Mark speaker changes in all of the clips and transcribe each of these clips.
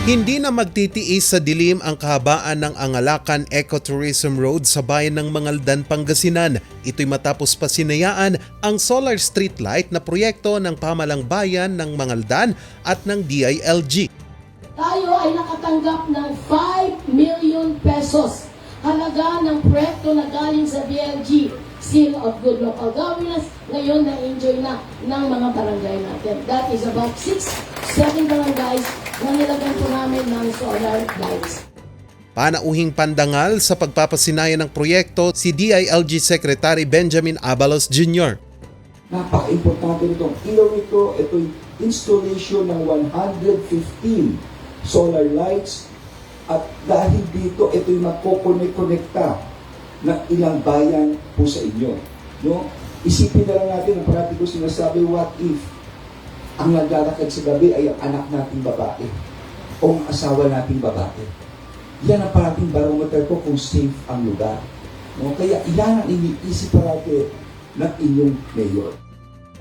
Speaker 1: Hindi na magtitiis sa dilim ang kahabaan ng Angalakan Ecotourism Road sa bayan ng Mangaldan, Pangasinan. Ito'y matapos pasinayaan ang solar street light na proyekto ng pamalang bayan ng Mangaldan at ng DILG.
Speaker 2: tayo ay nakatanggap ng 5 million pesos halaga ng proyekto na galing sa BLG, Seal of Good Local Governance, ngayon na-enjoy na ng mga barangay natin. That is about 6, 7 barangays na nilagyan po namin ng solar lights.
Speaker 1: Panauhing pandangal sa pagpapasinaya ng proyekto si DILG Secretary Benjamin Abalos Jr.
Speaker 3: Napaka-importante nito. Ilaw ito, ito yung installation ng 115 solar lights at dahil dito, ito yung magkokonek-konekta ng ilang bayan po sa inyo. No? Isipin na lang natin, ang parati ko sinasabi, what if ang naglalakad sa gabi ay ang anak nating babae o ang asawa nating babae. Yan ang parating barometer ko kung safe ang lugar. No? Kaya yan ang iniisip parati ng inyong mayor.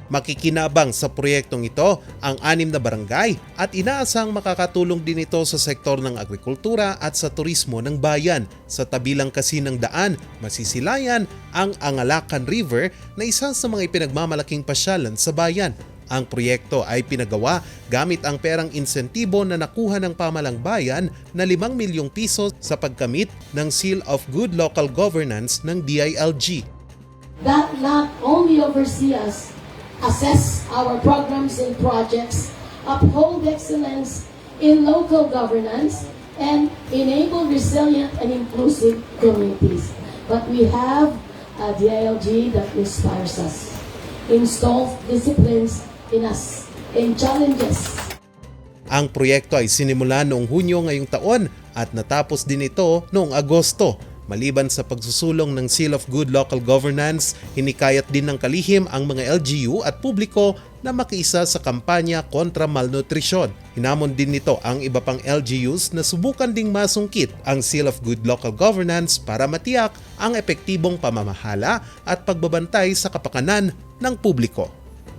Speaker 1: Makikinabang sa proyektong ito ang anim na barangay at inaasang makakatulong din ito sa sektor ng agrikultura at sa turismo ng bayan. Sa tabilang kasi ng daan, masisilayan ang Angalakan River na isa sa mga ipinagmamalaking pasyalan sa bayan. Ang proyekto ay pinagawa gamit ang perang insentibo na nakuha ng pamalang bayan na 5 milyong piso sa pagkamit ng Seal of Good Local Governance ng DILG.
Speaker 2: That not only oversee us, assess our programs and projects, uphold excellence in local governance, and enable resilient and inclusive communities. But we have a DILG that inspires us, installs disciplines in and challenges
Speaker 1: Ang proyekto ay sinimula noong Hunyo ngayong taon at natapos din ito noong Agosto. Maliban sa pagsusulong ng Seal of Good Local Governance, hinikayat din ng kalihim ang mga LGU at publiko na makiisa sa kampanya kontra malnutrisyon. Hinamon din nito ang iba pang LGUs na subukan ding masungkit ang Seal of Good Local Governance para matiyak ang epektibong pamamahala at pagbabantay sa kapakanan ng publiko.